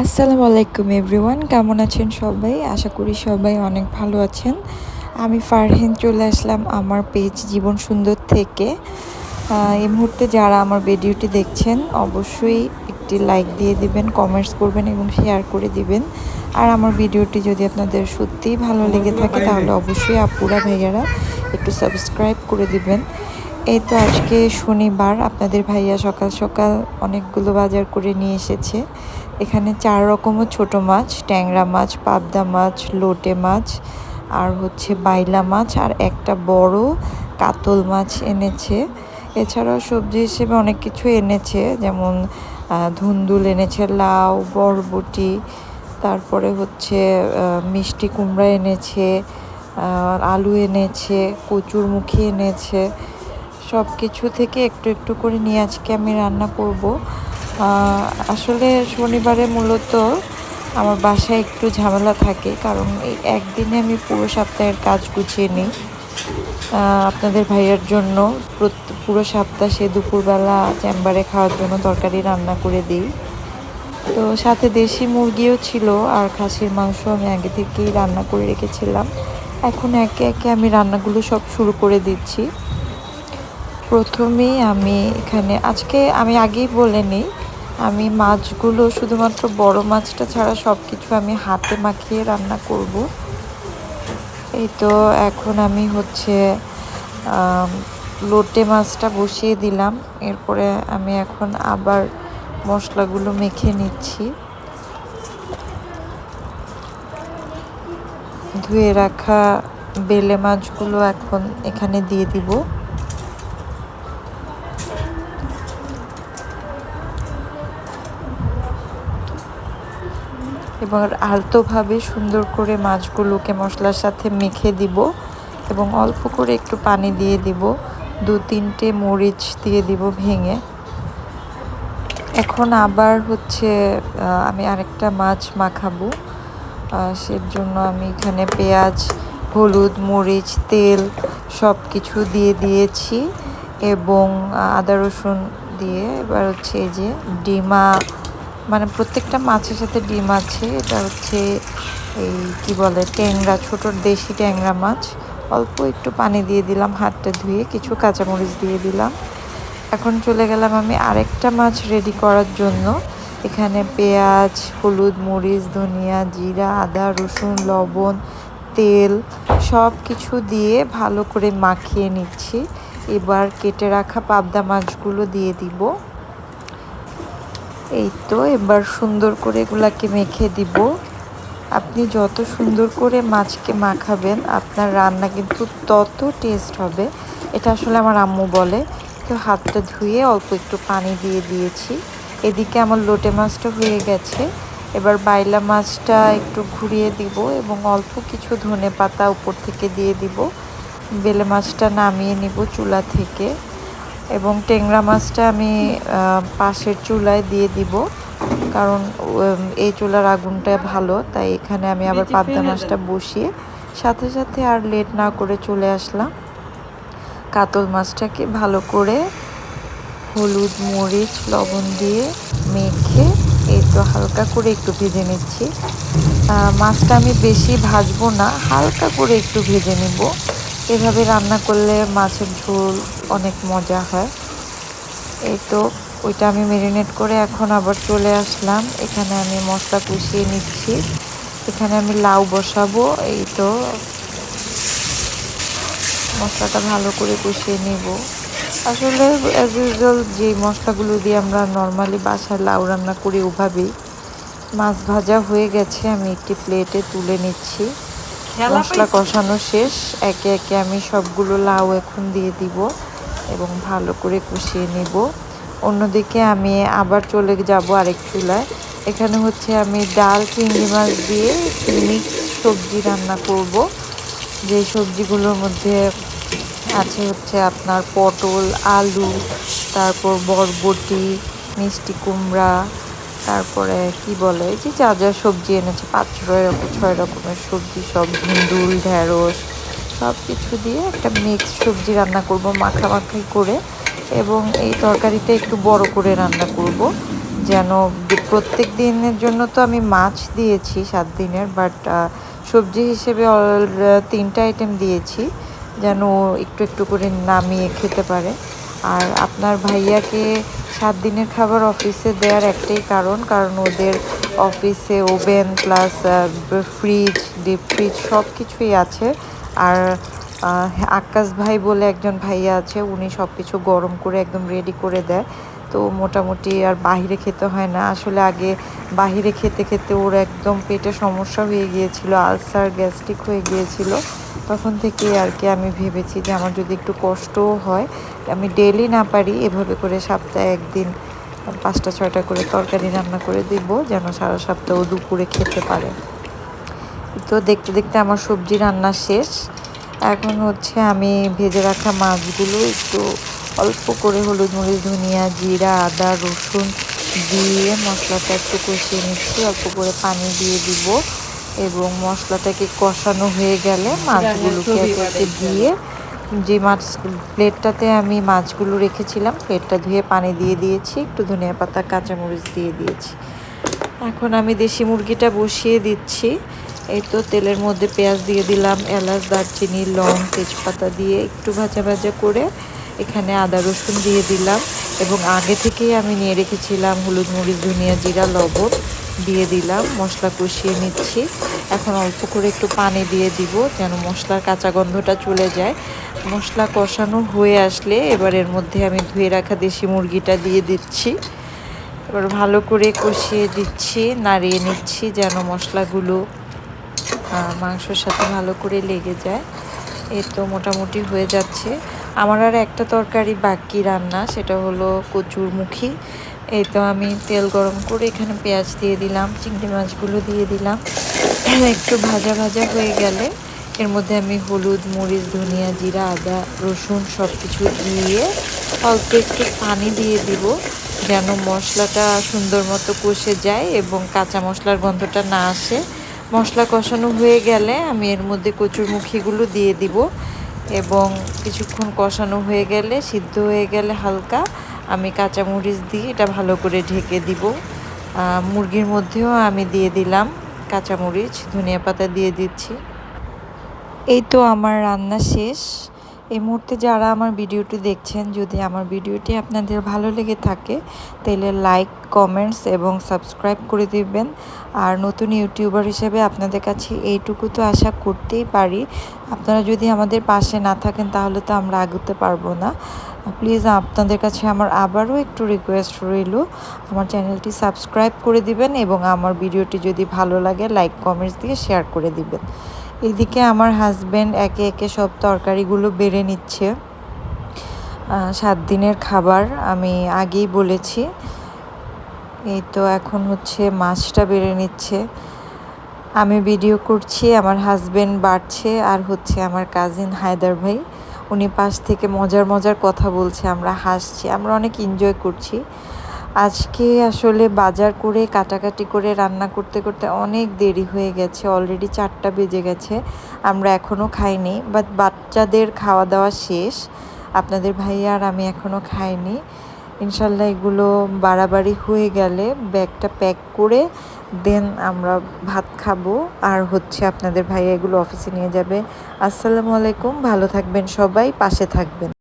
আসসালামু আলাইকুম এভরিওয়ান কেমন আছেন সবাই? আশা করি সবাই অনেক ভালো আছেন। আমি ফারহিন চলে আসলাম আমার পেজ জীবন সুন্দর থেকে। এই মুহূর্তে যারা আমার ভিডিওটি দেখছেন অবশ্যই একটি লাইক দিয়ে দিবেন কমেন্টস করবেন এবং শেয়ার করে দিবেন। আর আমার ভিডিওটি যদি আপনাদের সত্যিই ভালো লেগে থাকে তাহলে অবশ্যই আপুরা ভাইয়ারা একটু সাবস্ক্রাইব করে দিবেন। এই তো আজকে শনিবার, আপনাদের ভাইয়া সকাল সকাল অনেকগুলো বাজার করে নিয়ে এসেছে। এখানে চার রকমের ছোট মাছ, ট্যাংরা মাছ, পাবদা মাছ, লোটে মাছ, আর হচ্ছে বাইলা মাছ, আর একটা বড় কাতল মাছ এনেছে। এছাড়াও সবজি হিসেবে অনেক কিছু এনেছে, যেমন ধুন্দুল এনেছে, লাউ, বরবটি, তারপরে হচ্ছে মিষ্টি কুমড়া এনেছে আলু এনেছে কচুর মুখি এনেছে সব কিছু থেকে একটু একটু করে নিয়ে আজকে আমি রান্না করব। আসলে শনিবারে মূলত আমার বাসায় একটু ঝামেলা থাকে, কারণ এই একদিনে আমি পুরো সপ্তাহের কাজ গুছিয়ে নিই। আপনাদের ভাইয়ের জন্য পুরো সপ্তাহ সে দুপুরবেলা চেম্বারে খাওয়ার জন্য তরকারি রান্না করে দিই। তো সাথে দেশি মুরগিও ছিল, আর খাসির মাংস আমি আগে থেকেই রান্না করে রেখেছিলাম। এখন একে একে আমি রান্নাগুলো সব শুরু করে দিচ্ছি। প্রথমেই আমি এখানে, আজকে আমি আগেই বলে নিই, আমি মাছগুলো শুধুমাত্র বড় মাছটা ছাড়া সব কিছু আমি হাতে মাখিয়ে রান্না করব। এই তো এখন আমি হচ্ছে লোটে মাছটা বসিয়ে দিলাম, এরপরে আমি এখন আবার মশলাগুলো মেখে নিচ্ছি। ধুয়ে রাখা বেলে মাছগুলো এখন এখানে দিয়ে দিব। এবার আলতোভাবে সুন্দর করে মাছগুলোকে মশলার সাথে মেখে দিব এবং অল্প করে একটু পানি দিয়ে দিব। দু, তিনটে মরিচ দিয়ে দিব ভেঙে। এখন আবার হচ্ছে আমি আরেকটা মাছ মাখাবো। সের জন্য আমি এখানে পেঁয়াজ, হলুদ, মরিচ, তেল সব কিছু দিয়ে দিয়েছি এবং আদা রসুন দিয়ে। এবার হচ্ছে এই যে ডিমা প্রত্যেকটা মাছের সাথে ডিম আছে। এটা হচ্ছে এই কি বলে, ট্যাংরা, ছোট দেশি ট্যাংরা মাছ। অল্প একটু পানি দিয়ে দিলাম, হাতটা ধুয়ে কিছু কাঁচামরিচ দিয়ে দিলাম। এখন চলে গেলাম আমি আরেকটা মাছ রেডি করার জন্য। এখানে পেঁয়াজ, হলুদ, মরিচ, ধনিয়া, জিরা, আদা, রসুন, লবণ, তেল সব কিছু দিয়ে ভালো করে মাখিয়ে নিচ্ছি। এবার কেটে রাখা পাবদা মাছগুলো দিয়ে দিব। এই তো, এবার সুন্দর করে এগুলাকে মেখে দিব। আপনি যত সুন্দর করে মাছকে মাখাবেন, আপনার রান্না কিন্তু তত টেস্ট হবে। এটা আসলে আমার আম্মু বলে। তো হাতটা ধুয়ে অল্প একটু পানি দিয়ে দিয়েছি। এদিকে আমার লোটে মাছটা হয়ে গেছে। এবার বাইলা মাছটা একটু ঘুরিয়ে দিব এবং অল্প কিছু ধনে পাতা উপর থেকে দিয়ে দিব। বেলে মাছটা নামিয়ে নিব চুলা থেকে। এবং টেংরা মাছটা আমি পাশের চুলায় দিয়ে দিব। কারণ এই চুলার আগুনটা ভালো তাই এখানে আমি আবার পাবদা মাছটা বসিয়ে সাথে সাথে আর লেট না করে চলে আসলাম। কাতল মাছটাকে ভালো করে হলুদ মরিচ লবণ দিয়ে মেখে এই তো হালকা করে একটু ভেজে নিচ্ছি। মাছটা আমি বেশি ভাজবো না হালকা করে একটু ভেজে নিব। এভাবে রান্না করলে মাছের ঝোল অনেক মজা হয়। এই তো, ওইটা আমি মেরিনেট করে এখন আবার চলে আসলাম। এখানে আমি মশলা কষিয়ে নিচ্ছি। এখানে আমি লাউ বসাবো। এই তো, মশলাটা ভালো করে কষিয়ে নিব। আসলে অ্যাজ ইউজুয়াল যে মশলাগুলো দিয়ে আমরা নর্মালি বাসায় লাউ রান্না করি, ওভাবেই। মাছ ভাজা হয়ে গেছে, আমি একটি প্লেটে তুলে নিচ্ছি। মশলা কষানো শেষ। একে একে আমি সবগুলো লাউ এখন দিয়ে দিব এবং ভালো করে কষিয়ে নিব। অন্যদিকে আমি আবার চলে যাব আরেক চুলায়। এখানে হচ্ছে আমি ডাল চিংড়ি মাছ দিয়ে মিক্স সবজি রান্না করব। যে সবজিগুলোর মধ্যে আছে হচ্ছে আপনার পটল আলু তারপর বরবটি মিষ্টি কুমড়া তারপরে কি বলে যে যা যা সবজি এনেছে পাঁচ ছয় রকম ছয় রকমের সবজি, সব ধুন্দুল ঢ্যাঁড়স সব কিছু দিয়ে একটা মিক্স সবজি রান্না করব মাখামাখি করে এবং এই তরকারিটা একটু বড় করে রান্না করব। যেন প্রত্যেক দিনের জন্য তো আমি মাছ দিয়েছি সাত দিনের বাট সবজি হিসেবে অল তিনটা আইটেম দিয়েছি, যেন একটু একটু করে নামিয়ে খেতে পারে। আর আপনার ভাইয়াকে সাত দিনের খাবার অফিসে দেওয়ার একটাই কারণ কারণ ওদের অফিসে oven plus fridge deep fridge সব কিছুই আছে। আর আকাশ ভাই বলে একজন ভাইয়া আছে, উনি সব কিছু গরম করে একদম রেডি করে দেয়। তো মোটামুটি আর বাহিরে খেতে হয় না। আসলে আগে বাহিরে খেতে খেতে ওর একদম পেটে সমস্যা হয়ে গিয়েছিল, আলসার, গ্যাস্ট্রিক হয়ে গিয়েছিল। তখন থেকে আর কি আমি ভেবেছি যে আমার যদি একটু কষ্টও হয়, আমি ডেলি না পারি, এভাবে করে সপ্তাহে একদিন পাঁচটা, ছয়টা করে তরকারি রান্না করে দিব, যেন সারা সপ্তাহ দুপুরে খেতে পারে। তো দেখতে দেখতে আমার সবজি রান্না শেষ। এখন হচ্ছে আমি ভেজে রাখা মাছগুলো একটু অল্প করে হলুদ মরিচ ধনিয়া জিরা আদা রসুন দিয়ে মশলাটা একটু কষিয়ে নিচ্ছি। অল্প করে পানি দিয়ে দিব এবং মশলাটাকে কষানো হয়ে গেলে মাছগুলোকে একে দিয়ে যে মাছ প্লেটটাতে আমি মাছগুলো রেখেছিলাম প্লেটটা ধুয়ে পানি দিয়ে দিয়েছি একটু ধনিয়া পাতা কাঁচামরিচ দিয়ে দিয়েছি। এখন আমি দেশি মুরগিটা বসিয়ে দিচ্ছি। এই তো তেলের মধ্যে পেঁয়াজ দিয়ে দিলাম, এলাচ, দারচিনি, লং, তেজপাতা দিয়ে একটু ভাজা ভাজা করে এখানে আদা, রসুন দিয়ে দিলাম এবং আগে থেকেই আমি নিয়ে রেখেছিলাম হলুদ মরিচ, ধনিয়া জিরা, লবণ দিয়ে দিলাম, মশলা কষিয়ে নিচ্ছি। এখন অল্প করে একটু পানি দিয়ে দিব যেন মশলার কাঁচা গন্ধটা চলে যায়। মশলা কষানো হয়ে আসলে এবার এর মধ্যে আমি ধুয়ে রাখা দেশি মুরগিটা দিয়ে দিচ্ছি। এবার ভালো করে কষিয়ে দিচ্ছি, নাড়িয়ে নিচ্ছি যেন মশলাগুলো মাংসর সাথে ভালো করে লেগে যায়। এ তো মোটামুটি হয়ে যাচ্ছে। আমার আর একটা তরকারি বাকি রান্না, সেটা হলো কচুর মুখী। এই তো আমি তেল গরম করে এখানে পেঁয়াজ দিয়ে দিলাম, চিংড়ি মাছগুলো দিয়ে দিলাম। একটু ভাজা ভাজা হয়ে গেলে এর মধ্যে আমি হলুদ, মরিচ, ধনিয়া, জিরা, আদা, রসুন সব কিছু দিয়ে অল্প একটু পানি দিয়ে দিব যেন মশলাটা সুন্দর মতো কষে যায় এবং কাঁচা মশলার গন্ধটা না আসে। মশলা কষানো হয়ে গেলে আমি এর মধ্যে কচুরমুখীগুলো দিয়ে দিব এবং কিছুক্ষণ কষানো হয়ে গেলে, সিদ্ধ হয়ে গেলে হালকা আমি কাঁচামরিচ দিয়ে এটা ভালো করে ঢেকে দিব। মুরগির মধ্যেও আমি দিয়ে দিলাম কাঁচামরিচ, ধনিয়া পাতা দিয়ে দিচ্ছি। এই তো আমার রান্না শেষ। এই মুহূর্তে যারা আমার ভিডিওটি দেখছেন, যদি আমার ভিডিওটি আপনাদের ভালো লেগে থাকে, তাহলে লাইক, কমেন্টস এবং সাবস্ক্রাইব করে দিবেন। আর নতুন ইউটিউবার হিসেবে আপনাদের কাছে এইটুকু তো আশা করতেই পারি। আপনারা যদি আমাদের পাশে না থাকেন, তাহলে তো আমরা আগুতে পারব না। প্লিজ আপনাদের কাছে আমার আবারও একটু রিকোয়েস্ট রইল, আমার চ্যানেলটি সাবস্ক্রাইব করে দিবেন এবং আমার ভিডিওটি যদি ভালো লাগে, লাইক, কমেন্টস দিয়ে শেয়ার করে দিবেন। এদিকে আমার হাজব্যান্ড একে একে সব তরকারিগুলো বেড়ে নিচ্ছে। সাত দিনের খাবার আমি আগেই বলেছি। এই তো এখন হচ্ছে মাছটা বেড়ে নিচ্ছে। আমি ভিডিও করছি, আমার হাজব্যান্ড বাড়ছে আর হচ্ছে আমার কাজিন হায়দার ভাই। উনি পাশ থেকে মজার মজার কথা বলছে, আমরা হাসছি, আমরা অনেক এনজয় করছি। আজকে আসলে বাজার করে, কাটাকাটি করে, রান্না করতে করতে অনেক দেরি হয়ে গেছে। অলরেডি চারটা বেজে গেছে। আমরা এখনও খাইনি বাট বাচ্চাদের খাওয়া দাওয়া শেষ। আপনাদের ভাইয়া আর আমি এখনও খাইনি। ইনশাল্লাহ এগুলো বাড়াবাড়ি হয়ে গেলে ব্যাগটা প্যাক করে দেন আমরা ভাত খাব। আর হচ্ছে আপনাদের ভাইয়া এগুলো অফিসে নিয়ে যাবে। আসসালামু আলাইকুম, ভালো থাকবেন সবাই, পাশে থাকবেন।